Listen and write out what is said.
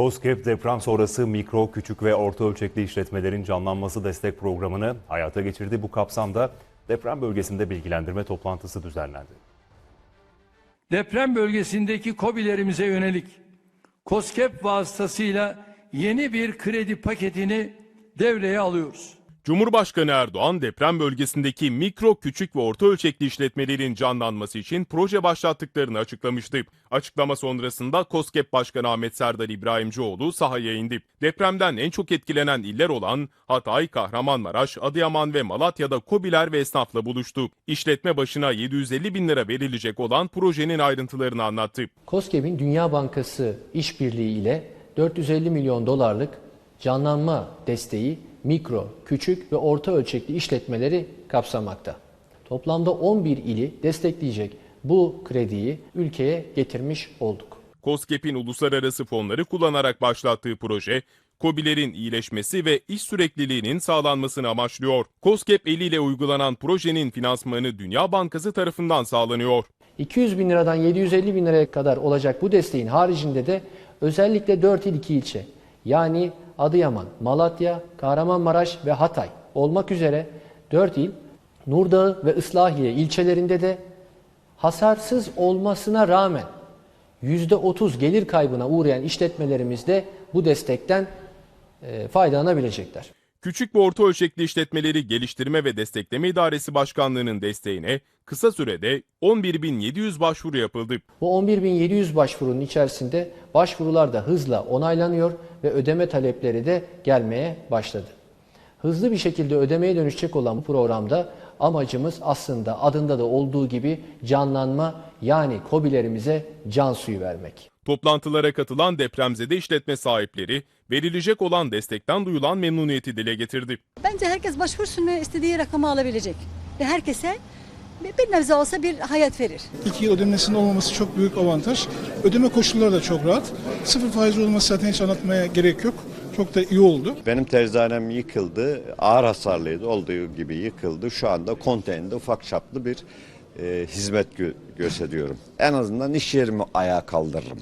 COSGAP deprem sonrası mikro, küçük ve orta ölçekli işletmelerin canlanması destek programını hayata geçirdi. Bu kapsamda deprem bölgesinde bilgilendirme toplantısı düzenlendi. deprem bölgesindeki KOBİ'lerimize yönelik COSGAP vasıtasıyla yeni bir kredi paketini devreye alıyoruz. Cumhurbaşkanı Erdoğan deprem bölgesindeki mikro, küçük ve orta ölçekli işletmelerin canlanması için proje başlattıklarını açıklamıştı. Açıklama sonrasında KOSGEB Başkanı Ahmet Serdar İbrahimcioğlu sahaya indi. Depremden en çok etkilenen iller olan Hatay, Kahramanmaraş, Adıyaman ve Malatya'da KOBİ'ler ve esnafla buluştu. İşletme başına 750 bin lira verilecek olan projenin ayrıntılarını anlattı. COSGAP'in Dünya Bankası işbirliği ile 450 milyon dolarlık canlanma desteği mikro, küçük ve orta ölçekli işletmeleri kapsamakta. Toplamda 11 ili destekleyecek bu krediyi ülkeye getirmiş olduk. KOSGEB'in uluslararası fonları kullanarak başlattığı proje, KOBİ'lerin iyileşmesi ve iş sürekliliğinin sağlanmasını amaçlıyor. KOSGEB eliyle uygulanan projenin finansmanı Dünya Bankası tarafından sağlanıyor. 200 bin liradan 750 bin liraya kadar olacak bu desteğin haricinde de özellikle 4 il 2 ilçe yani Adıyaman, Malatya, Kahramanmaraş ve Hatay olmak üzere 4 il Nurdağı ve Islahiye ilçelerinde de hasarsız olmasına rağmen %30 gelir kaybına uğrayan işletmelerimiz de bu destekten e, faydalanabilecekler. Küçük ve orta ölçekli işletmeleri geliştirme ve destekleme idaresi başkanlığının desteğine kısa sürede 11.700 başvuru yapıldı. Bu 11.700 başvurunun içerisinde başvurular da hızla onaylanıyor ve ödeme talepleri de gelmeye başladı. Hızlı bir şekilde ödemeye dönüşecek olan bu programda amacımız aslında adında da olduğu gibi canlanma yani KOBİ'lerimize can suyu vermek. Toplantılara katılan depremzede işletme sahipleri verilecek olan destekten duyulan memnuniyeti dile getirdi. Bence herkes başvursun ve istediği rakamı alabilecek. Ve herkese bir nebze olsa bir hayat verir. İki yıl ödemesinin olmaması çok büyük avantaj. Ödeme koşulları da çok rahat. Sıfır faiz olması zaten hiç anlatmaya gerek yok. Çok da iyi oldu. Benim terzanem yıkıldı. Ağır hasarlıydı. Olduğu gibi yıkıldı. Şu anda konteynerde ufak çaplı bir e, hizmet gö- gösteriyorum. En azından iş yerimi ayağa kaldırırım.